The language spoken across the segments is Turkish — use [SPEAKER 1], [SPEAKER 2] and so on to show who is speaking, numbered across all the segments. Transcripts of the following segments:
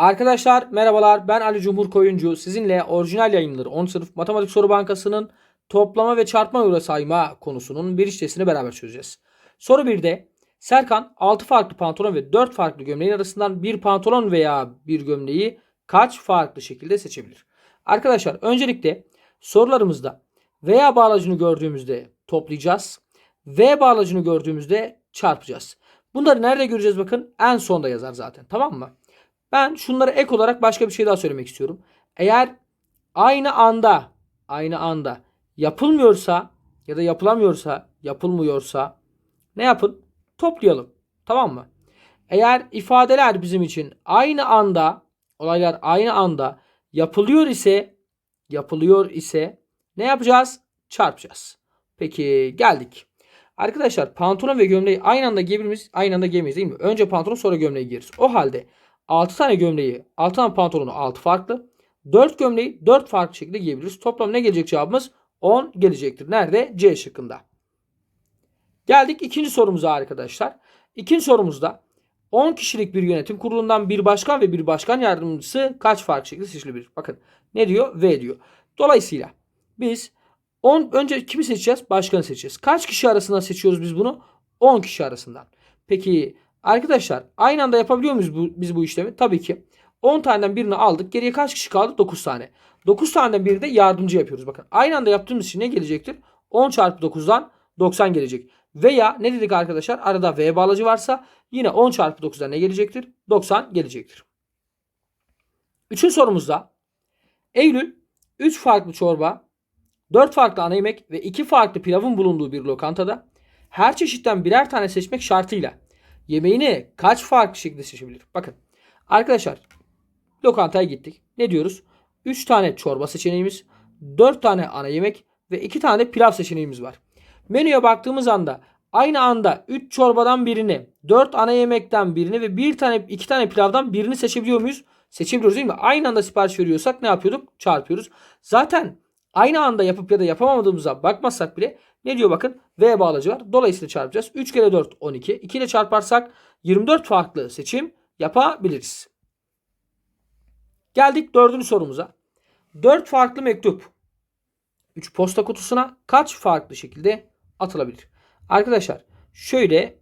[SPEAKER 1] Arkadaşlar merhabalar ben Ali Cumhur Koyuncu sizinle orijinal yayınları 10 sınıf matematik soru bankasının toplama ve çarpma ve sayma konusunun bir işlesini beraber çözeceğiz. Soru 1'de Serkan 6 farklı pantolon ve 4 farklı gömleğin arasından bir pantolon veya bir gömleği kaç farklı şekilde seçebilir? Arkadaşlar öncelikle sorularımızda veya bağlacını gördüğümüzde toplayacağız. V bağlacını gördüğümüzde çarpacağız. Bunları nerede göreceğiz bakın en sonda yazar zaten tamam mı? Ben şunlara ek olarak başka bir şey daha söylemek istiyorum. Eğer aynı anda aynı anda yapılmıyorsa ya da yapılamıyorsa, yapılmıyorsa ne yapın? Toplayalım. Tamam mı? Eğer ifadeler bizim için aynı anda, olaylar aynı anda yapılıyor ise, yapılıyor ise ne yapacağız? Çarpacağız. Peki geldik. Arkadaşlar pantolon ve gömleği aynı anda giyebilir miyiz? Aynı anda giyemeyiz değil mi? Önce pantolon sonra gömleği giyeriz. O halde 6 tane gömleği, 6 tane pantolonu 6 farklı. 4 gömleği 4 farklı şekilde giyebiliriz. Toplam ne gelecek cevabımız? 10 gelecektir. Nerede? C şıkkında. Geldik ikinci sorumuza arkadaşlar. İkinci sorumuzda 10 kişilik bir yönetim kurulundan bir başkan ve bir başkan yardımcısı kaç farklı şekilde seçilebilir? Bakın ne diyor? V diyor. Dolayısıyla biz 10 önce kimi seçeceğiz? Başkanı seçeceğiz. Kaç kişi arasından seçiyoruz biz bunu? 10 kişi arasından. Peki arkadaşlar aynı anda yapabiliyor muyuz bu, biz bu işlemi? Tabii ki. 10 taneden birini aldık. Geriye kaç kişi kaldı? 9 tane. 9 taneden biri de yardımcı yapıyoruz. Bakın aynı anda yaptığımız için ne gelecektir? 10 çarpı 9'dan 90 gelecek. Veya ne dedik arkadaşlar? Arada V bağlacı varsa yine 10 çarpı 9'dan ne gelecektir? 90 gelecektir. Üçüncü sorumuzda Eylül 3 farklı çorba, 4 farklı ana yemek ve 2 farklı pilavın bulunduğu bir lokantada her çeşitten birer tane seçmek şartıyla yemeğini kaç farklı şekilde seçebilir? Bakın arkadaşlar lokantaya gittik. Ne diyoruz? 3 tane çorba seçeneğimiz, 4 tane ana yemek ve 2 tane pilav seçeneğimiz var. Menüye baktığımız anda aynı anda 3 çorbadan birini, 4 ana yemekten birini ve 1 tane 2 tane pilavdan birini seçebiliyor muyuz? Seçebiliyoruz değil mi? Aynı anda sipariş veriyorsak ne yapıyorduk? Çarpıyoruz. Zaten aynı anda yapıp ya da yapamadığımıza bakmazsak bile ne diyor bakın? V bağlacı var. Dolayısıyla çarpacağız. 3 kere 4 12. 2 ile çarparsak 24 farklı seçim yapabiliriz. Geldik dördüncü sorumuza. 4 farklı mektup 3 posta kutusuna kaç farklı şekilde atılabilir? Arkadaşlar şöyle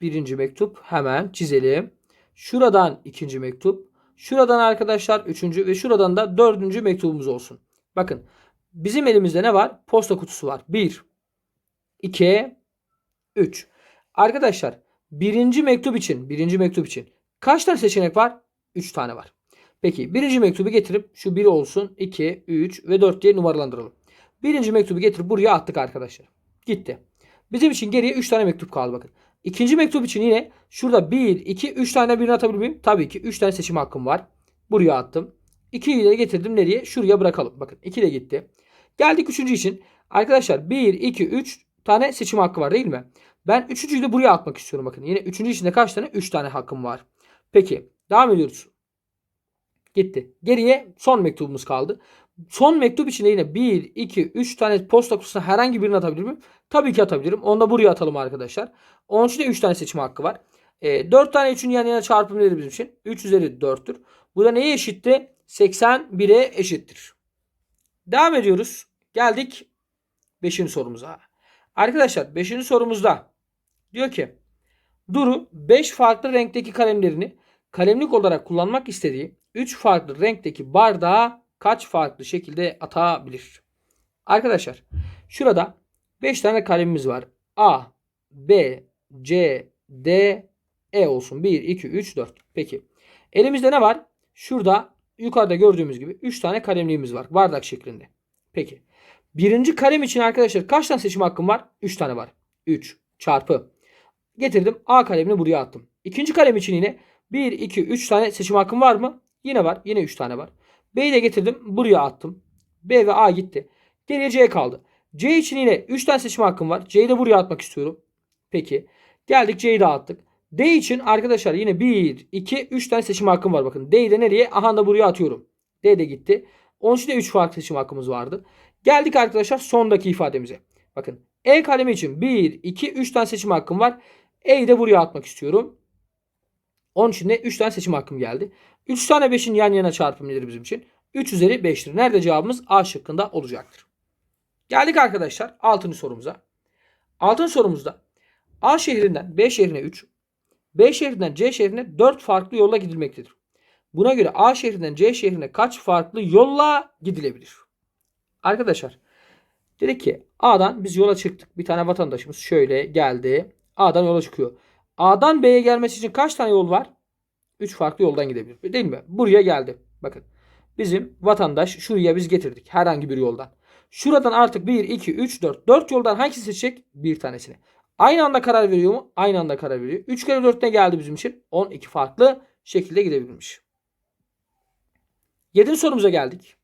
[SPEAKER 1] birinci mektup hemen çizelim. Şuradan ikinci mektup. Şuradan arkadaşlar üçüncü ve şuradan da dördüncü mektubumuz olsun. Bakın bizim elimizde ne var? Posta kutusu var. 1, 2, 3. Arkadaşlar birinci mektup için birinci mektup için kaç tane seçenek var? 3 tane var. Peki birinci mektubu getirip şu 1 olsun 2, 3 ve 4 diye numaralandıralım. Birinci mektubu getirip buraya attık arkadaşlar. Gitti. Bizim için geriye 3 tane mektup kaldı bakın. İkinci mektup için yine şurada 1, 2, 3 tane birini atabilir miyim? Tabii ki 3 tane seçim hakkım var. Buraya attım. 2'yi de getirdim nereye? Şuraya bırakalım. Bakın 2 de gitti. Geldik üçüncü için. Arkadaşlar 1, 2, 3 tane seçim hakkı var değil mi? Ben üçüncüyü de buraya atmak istiyorum bakın. Yine üçüncü içinde kaç tane? 3 tane hakkım var. Peki devam ediyoruz. Gitti. Geriye son mektubumuz kaldı. Son mektup için de yine 1, 2, 3 tane posta kutusuna herhangi birini atabilir miyim? Tabii ki atabilirim. Onu da buraya atalım arkadaşlar. Onun için de 3 tane seçim hakkı var. E, 4 tane 3'ün yan yana çarpımı nedir bizim için? 3 üzeri 4'tür. Bu da neye eşitti? 81'e eşittir. Devam ediyoruz. Geldik 5. sorumuza. Arkadaşlar 5. sorumuzda diyor ki Duru 5 farklı renkteki kalemlerini kalemlik olarak kullanmak istediği 3 farklı renkteki bardağa kaç farklı şekilde atabilir? Arkadaşlar şurada 5 tane kalemimiz var. A, B, C, D, E olsun. 1, 2, 3, 4. Peki. Elimizde ne var? Şurada yukarıda gördüğümüz gibi 3 tane kalemliğimiz var. Bardak şeklinde. Peki. Birinci kalem için arkadaşlar kaç tane seçim hakkım var? 3 tane var. 3 çarpı. Getirdim. A kalemini buraya attım. İkinci kalem için yine 1, 2, 3 tane seçim hakkım var mı? Yine var. Yine 3 tane var. B'yi de getirdim. Buraya attım. B ve A gitti. Geriye C kaldı. C için yine 3 tane seçim hakkım var. C'yi de buraya atmak istiyorum. Peki. Geldik C'yi de attık. D için arkadaşlar yine 1, 2, 3 tane seçim hakkım var. Bakın D'yi de nereye? Aha da buraya atıyorum. D de gitti. Onun için de 3 farklı seçim hakkımız vardı. Geldik arkadaşlar sondaki ifademize. Bakın E kalemi için 1, 2, 3 tane seçim hakkım var. E'yi de buraya atmak istiyorum. Onun için de 3 tane seçim hakkım geldi. 3 tane 5'in yan yana çarpımı nedir bizim için? 3 üzeri 5'tir. Nerede cevabımız A şıkkında olacaktır. Geldik arkadaşlar 6. sorumuza. 6. sorumuzda A şehrinden B şehrine 3, B şehrinden C şehrine 4 farklı yolla gidilmektedir. Buna göre A şehrinden C şehrine kaç farklı yolla gidilebilir? Arkadaşlar dedik ki A'dan biz yola çıktık. Bir tane vatandaşımız şöyle geldi. A'dan yola çıkıyor. A'dan B'ye gelmesi için kaç tane yol var? 3 farklı yoldan gidebilir. Değil mi? Buraya geldi. Bakın. Bizim vatandaş şuraya biz getirdik. Herhangi bir yoldan. Şuradan artık 1, 2, 3, 4. 4 yoldan hangisini seçecek? Bir tanesini. Aynı anda karar veriyor mu? Aynı anda karar veriyor. 3 kere 4 ne geldi bizim için? 12 farklı şekilde gidebilmiş. 7. sorumuza geldik.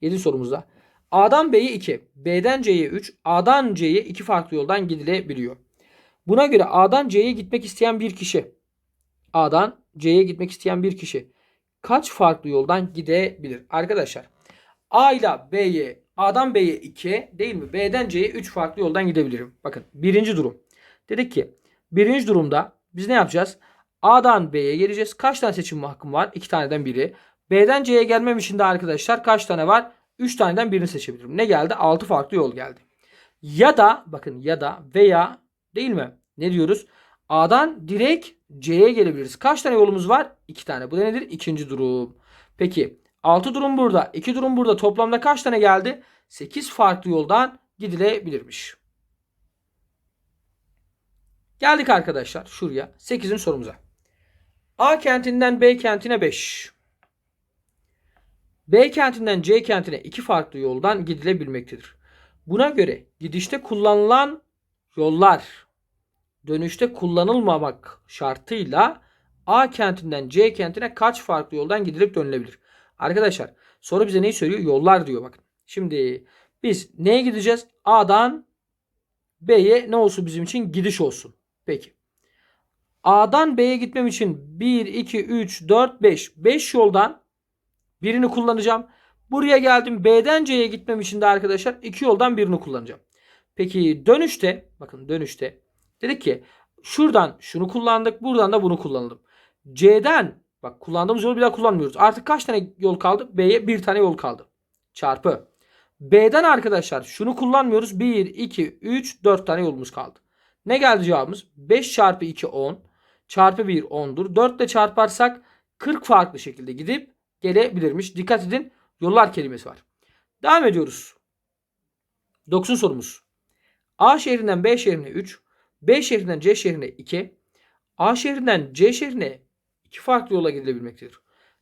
[SPEAKER 1] 7 sorumuzda. A'dan B'ye 2, B'den C'ye 3, A'dan C'ye 2 farklı yoldan gidilebiliyor. Buna göre A'dan C'ye gitmek isteyen bir kişi, A'dan C'ye gitmek isteyen bir kişi kaç farklı yoldan gidebilir? Arkadaşlar A ile B'ye, A'dan B'ye 2 değil mi? B'den C'ye 3 farklı yoldan gidebilirim. Bakın birinci durum. Dedik ki birinci durumda biz ne yapacağız? A'dan B'ye geleceğiz. Kaç tane seçim hakkım var? 2 taneden biri. B'den C'ye gelmem için de arkadaşlar kaç tane var? 3 taneden birini seçebilirim. Ne geldi? 6 farklı yol geldi. Ya da bakın ya da veya değil mi? Ne diyoruz? A'dan direkt C'ye gelebiliriz. Kaç tane yolumuz var? 2 tane. Bu da nedir? İkinci durum. Peki 6 durum burada. 2 durum burada. Toplamda kaç tane geldi? 8 farklı yoldan gidilebilirmiş. Geldik arkadaşlar şuraya. 8'in sorumuza. A kentinden B kentine 5. B kentinden C kentine iki farklı yoldan gidilebilmektedir. Buna göre gidişte kullanılan yollar dönüşte kullanılmamak şartıyla A kentinden C kentine kaç farklı yoldan gidilip dönülebilir? Arkadaşlar soru bize neyi söylüyor? Yollar diyor bakın. Şimdi biz neye gideceğiz? A'dan B'ye ne olsun bizim için? Gidiş olsun. Peki. A'dan B'ye gitmem için 1, 2, 3, 4, 5. 5 yoldan birini kullanacağım. Buraya geldim. B'den C'ye gitmem için de arkadaşlar iki yoldan birini kullanacağım. Peki dönüşte bakın dönüşte dedik ki şuradan şunu kullandık. Buradan da bunu kullanalım. C'den bak kullandığımız yolu bir daha kullanmıyoruz. Artık kaç tane yol kaldı? B'ye bir tane yol kaldı. Çarpı. B'den arkadaşlar şunu kullanmıyoruz. 1, 2, 3, 4 tane yolumuz kaldı. Ne geldi cevabımız? 5 çarpı 2 10. Çarpı 1 10'dur. 4 ile çarparsak 40 farklı şekilde gidip gelebilirmiş. Dikkat edin yollar kelimesi var. Devam ediyoruz. 9. sorumuz. A şehrinden B şehrine 3, B şehrinden C şehrine 2, A şehrinden C şehrine 2 farklı yola gidilebilmektedir.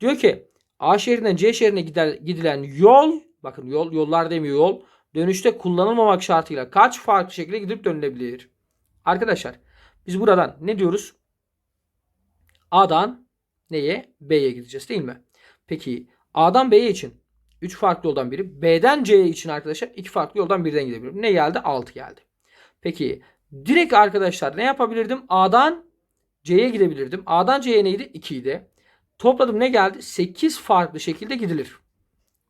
[SPEAKER 1] Diyor ki A şehrinden C şehrine gider, gidilen yol, bakın yol yollar demiyor yol, dönüşte kullanılmamak şartıyla kaç farklı şekilde gidip dönülebilir? Arkadaşlar biz buradan ne diyoruz? A'dan neye? B'ye gideceğiz değil mi? Peki A'dan B'ye için 3 farklı yoldan biri. B'den C'ye için arkadaşlar 2 farklı yoldan birden gidebilirim. Ne geldi? 6 geldi. Peki direkt arkadaşlar ne yapabilirdim? A'dan C'ye gidebilirdim. A'dan C'ye neydi? 2 idi. Topladım ne geldi? 8 farklı şekilde gidilir.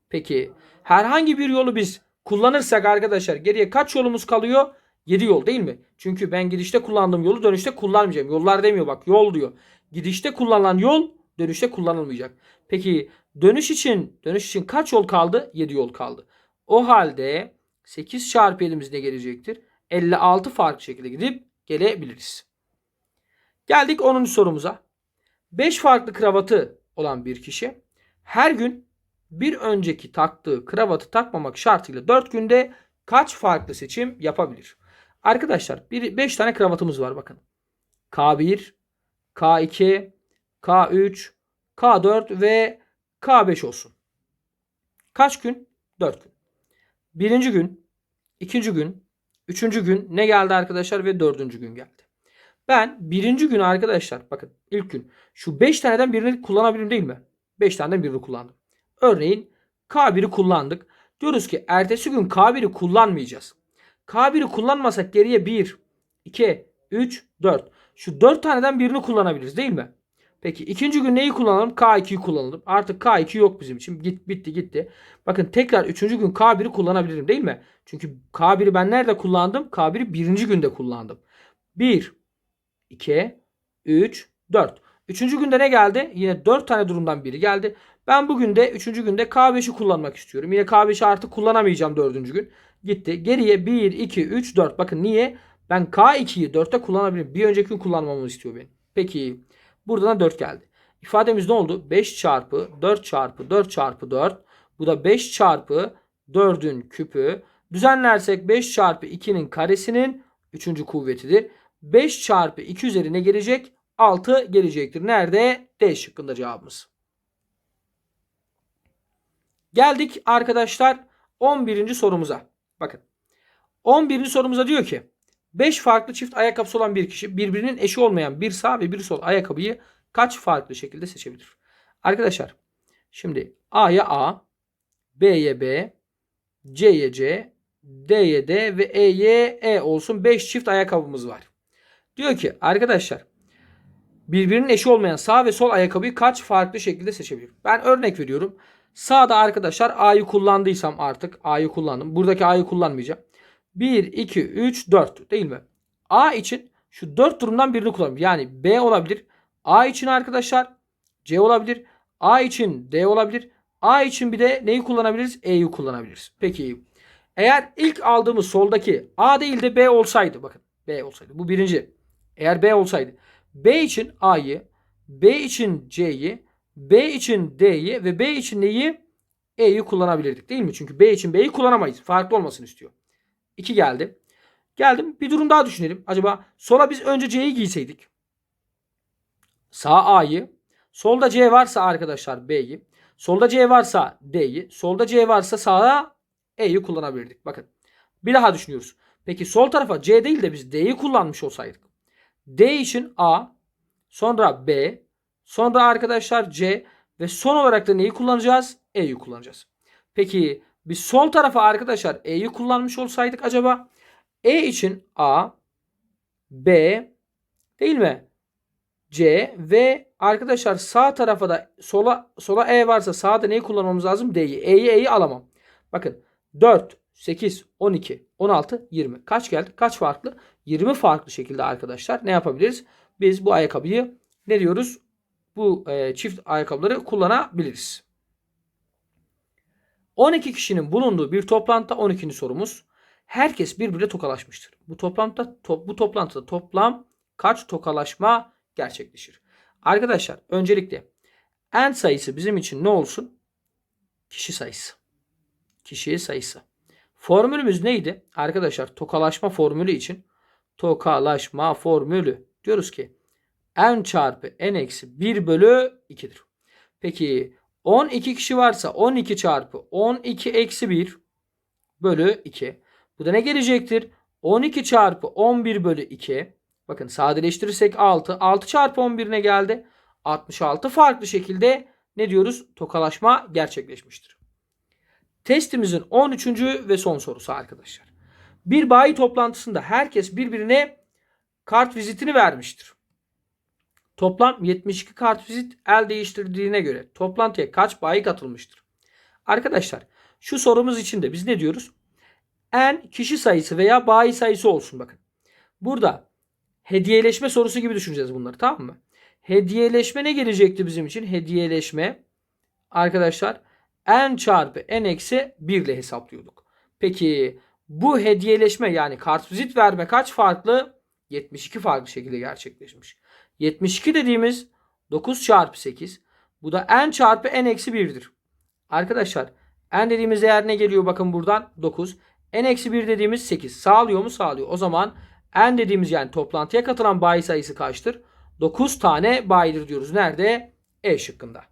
[SPEAKER 1] Peki herhangi bir yolu biz kullanırsak arkadaşlar geriye kaç yolumuz kalıyor? 7 yol değil mi? Çünkü ben gidişte kullandığım yolu dönüşte kullanmayacağım. Yollar demiyor bak yol diyor. Gidişte kullanılan yol dönüşte kullanılmayacak. Peki dönüş için dönüş için kaç yol kaldı? 7 yol kaldı. O halde 8 çarpı elimiz ne gelecektir? 56 farklı şekilde gidip gelebiliriz. Geldik 10. sorumuza. 5 farklı kravatı olan bir kişi her gün bir önceki taktığı kravatı takmamak şartıyla 4 günde kaç farklı seçim yapabilir? Arkadaşlar 5 tane kravatımız var bakın. K1, K2, K3, K4 ve K5 olsun. Kaç gün? 4 gün. Birinci gün, ikinci gün, üçüncü gün ne geldi arkadaşlar ve dördüncü gün geldi. Ben birinci gün arkadaşlar bakın ilk gün şu 5 taneden birini kullanabilirim değil mi? 5 taneden birini kullandım. Örneğin K1'i kullandık. Diyoruz ki ertesi gün K1'i kullanmayacağız. K1'i kullanmasak geriye 1, 2, 3, 4. Şu 4 taneden birini kullanabiliriz değil mi? Peki ikinci gün neyi kullanalım? K2'yi kullanalım. Artık K2 yok bizim için. Git bitti gitti. Bakın tekrar üçüncü gün K1'i kullanabilirim değil mi? Çünkü K1'i ben nerede kullandım? K1'i birinci günde kullandım. 1, 2, 3, 4. Üçüncü günde ne geldi? Yine 4 tane durumdan biri geldi. Ben bugün de 3. günde K5'i kullanmak istiyorum. Yine K5'i artık kullanamayacağım 4. gün. Gitti. Geriye 1, 2, 3, 4. Bakın niye? Ben K2'yi 4'te kullanabilirim. Bir önceki gün kullanmamı istiyor benim. Peki. Buradan 4 geldi. İfademiz ne oldu? 5 çarpı 4 çarpı 4 çarpı 4. Bu da 5 çarpı 4'ün küpü. Düzenlersek 5 çarpı 2'nin karesinin 3. kuvvetidir. 5 çarpı 2 üzerine gelecek? 6 gelecektir. Nerede? D şıkkında cevabımız. Geldik arkadaşlar 11. sorumuza. Bakın. 11. sorumuza diyor ki 5 farklı çift ayakkabısı olan bir kişi birbirinin eşi olmayan bir sağ ve bir sol ayakkabıyı kaç farklı şekilde seçebilir? Arkadaşlar şimdi A'ya A, B'ye B, C'ye C, D'ye D ve E'ye E olsun 5 çift ayakkabımız var. Diyor ki arkadaşlar birbirinin eşi olmayan sağ ve sol ayakkabıyı kaç farklı şekilde seçebilir? Ben örnek veriyorum. Sağda arkadaşlar A'yı kullandıysam artık A'yı kullandım. Buradaki A'yı kullanmayacağım. 1, 2, 3, 4 değil mi? A için şu 4 durumdan birini kullanabilir. Yani B olabilir. A için arkadaşlar C olabilir. A için D olabilir. A için bir de neyi kullanabiliriz? E'yi kullanabiliriz. Peki eğer ilk aldığımız soldaki A değil de B olsaydı bakın B olsaydı bu birinci. Eğer B olsaydı B için A'yı B için C'yi B için D'yi ve B için neyi? E'yi kullanabilirdik değil mi? Çünkü B için B'yi kullanamayız. Farklı olmasını istiyor. 2 geldi. Geldim. Bir durum daha düşünelim. Acaba sola biz önce C'yi giyseydik. Sağ A'yı. Solda C varsa arkadaşlar B'yi. Solda C varsa D'yi. Solda C varsa sağa E'yi kullanabilirdik. Bakın. Bir daha düşünüyoruz. Peki sol tarafa C değil de biz D'yi kullanmış olsaydık. D için A. Sonra B. Sonra arkadaşlar C. Ve son olarak da neyi kullanacağız? E'yi kullanacağız. Peki biz sol tarafa arkadaşlar E'yi kullanmış olsaydık acaba E için A, B değil mi? C ve arkadaşlar sağ tarafa da sola sola E varsa sağda neyi kullanmamız lazım? D'yi. E'yi E'yi alamam. Bakın 4, 8, 12, 16, 20. Kaç geldi? Kaç farklı? 20 farklı şekilde arkadaşlar ne yapabiliriz? Biz bu ayakkabıyı ne diyoruz? Bu e, çift ayakkabıları kullanabiliriz. 12 kişinin bulunduğu bir toplantıda 12. sorumuz. Herkes birbirine tokalaşmıştır. Bu toplantıda to, bu toplantıda toplam kaç tokalaşma gerçekleşir? Arkadaşlar öncelikle en sayısı bizim için ne olsun? Kişi sayısı. Kişi sayısı. Formülümüz neydi? Arkadaşlar tokalaşma formülü için tokalaşma formülü diyoruz ki n çarpı n eksi 1 bölü 2'dir. Peki 12 kişi varsa 12 çarpı 12 eksi 1 bölü 2. Bu da ne gelecektir? 12 çarpı 11 bölü 2. Bakın sadeleştirirsek 6. 6 çarpı 11 ne geldi? 66 farklı şekilde ne diyoruz? Tokalaşma gerçekleşmiştir. Testimizin 13. ve son sorusu arkadaşlar. Bir bayi toplantısında herkes birbirine kart vizitini vermiştir. Toplam 72 kart vizit el değiştirdiğine göre toplantıya kaç bayi katılmıştır? Arkadaşlar şu sorumuz için de biz ne diyoruz? En kişi sayısı veya bayi sayısı olsun bakın. Burada hediyeleşme sorusu gibi düşüneceğiz bunları tamam mı? Hediyeleşme ne gelecekti bizim için? Hediyeleşme arkadaşlar n çarpı n eksi 1 ile hesaplıyorduk. Peki bu hediyeleşme yani kartvizit verme kaç farklı? 72 farklı şekilde gerçekleşmiş. 72 dediğimiz 9 çarpı 8. Bu da n çarpı n eksi 1'dir. Arkadaşlar n dediğimiz değer ne geliyor bakın buradan 9. n eksi 1 dediğimiz 8. Sağlıyor mu? Sağlıyor. O zaman n dediğimiz yani toplantıya katılan bayi sayısı kaçtır? 9 tane bayidir diyoruz. Nerede? E şıkkında.